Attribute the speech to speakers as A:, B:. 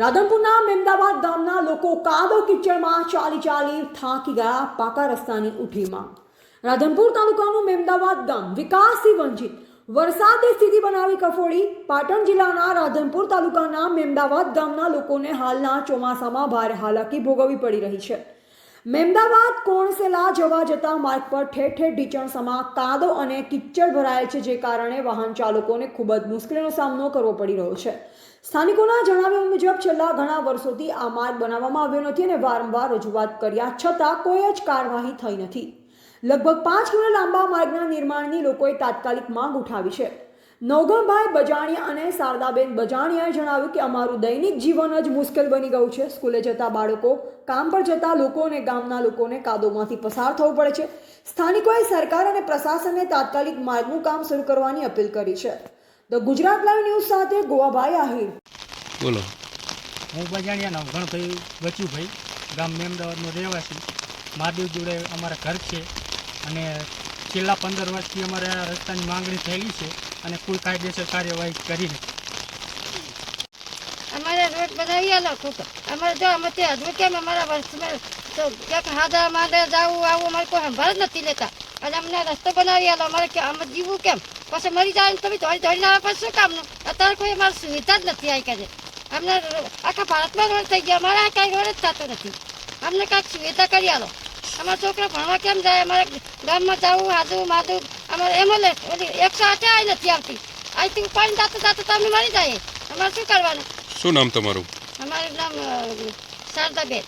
A: રાધનપુરના મેમદાવાદ ગામના લોકો કાદો કિચડમાં ચાલી ચાલી થાકી ગયા પાકા રસ્તાની ઉઠીમાં. રાધનપુર તાલુકાનું મેમદાવાદ ગામ વિકાસથી વંચિત. વરસાદની સ્થિતિ બનાવી કફોડી. પાટણ જિલ્લાના રાધનપુર તાલુકાના મેમદાવાદ ગામના લોકોને હાલના ચોમાસામાં ભારે હાલાકી ભોગવવી પડી રહી છે. મેમદાવાદ કોણસેલા જવા જતા માર્ગ પર ઠેર ઠેર ઢીચણસમાં કાદો અને કિચડ ભરાય છે, જે કારણે વાહન ચાલકોને ખૂબ જ મુશ્કેલીનો સામનો કરવો પડી રહ્યો છે. સ્થાનિકોના જણાવ્યા મુજબ છેલ્લા ઘણા વર્ષોથી આ માર્ગ બનાવવામાં આવ્યો નથી અને વારંવાર રજૂઆત કર્યા છતાં કોઈ જ કાર્યવાહી થઈ નથી. લગભગ પાંચ કિલો લાંબા માર્ગના નિર્માણની લોકોએ તાત્કાલિક માંગ ઉઠાવી છે. નવગણભાઈ બજાણિયા અને શારદાબેન બજાણિયાએ જણાવ્યું કે અમારું દૈનિક જીવન જ મુશ્કેલ બની ગયું છે. સ્કૂલે જતા બાળકો કામ પર જતા લોકો અને ગામના લોકોને કાદોમાંથી પસાર થવું પડે છે. સ્થાનિકોએ સરકાર અને પ્રશાસનને તાત્કાલિક માર્ગનું કામ શરૂ કરવાની અપીલ કરી છે. ધ ગુજરાત લાઈવ ન્યૂઝ સાથે ગોવાભાઈ આહિર.
B: બોલો.
C: હું બજાણિયાના ગણભાઈ બચુભાઈ ગામ મેમદાવાદનો રહેવાસી. મહાદેવ જોડે અમારા ઘર છે અને છેલ્લા પંદર વર્ષથી અમારે આ રસ્તાની માંગણી થયેલી છે અને કોઈ કાયદેસર કાર્યવાહી કરી
D: અમારે રોડ બનાવી આલો કોક અમારે જો અમે તે હજુ કેમ અમારા વર્ષમાં તો ક્યાંક હાદા માદા જાવું આવું અમારે કોઈ સંભાળ જ નથી લેતા. અને અમને રસ્તો બનાવી આલો. અમારે કે અમે જીવવું કેમ? પછી મરી જાય ને તમે ધોળી ધોળીને આવે, પછી શું કામનું? અત્યારે કોઈ અમારે સુવિધા જ નથી આવી કરે અમને આખા ભારતમાં રોડ થઈ ગયા. અમારે આ કાંઈ રોડ જ થતો નથી. અમને કાંઈક સુવિધા કરી આલો. અમારા છોકરા ભણવા કેમ જાય? અમારે ગામમાં જવું હાદું માદું અમારે એમ્બ્યુલન્સ ઓલી એકસો આઠે આવી નથી આવતી. અહીંથી ઉપાડીને જાતું જાતું તમે મરી જાય અમારે શું કરવાનું?
B: શું નામ તમારું?
D: અમારું નામ શારદાબેન.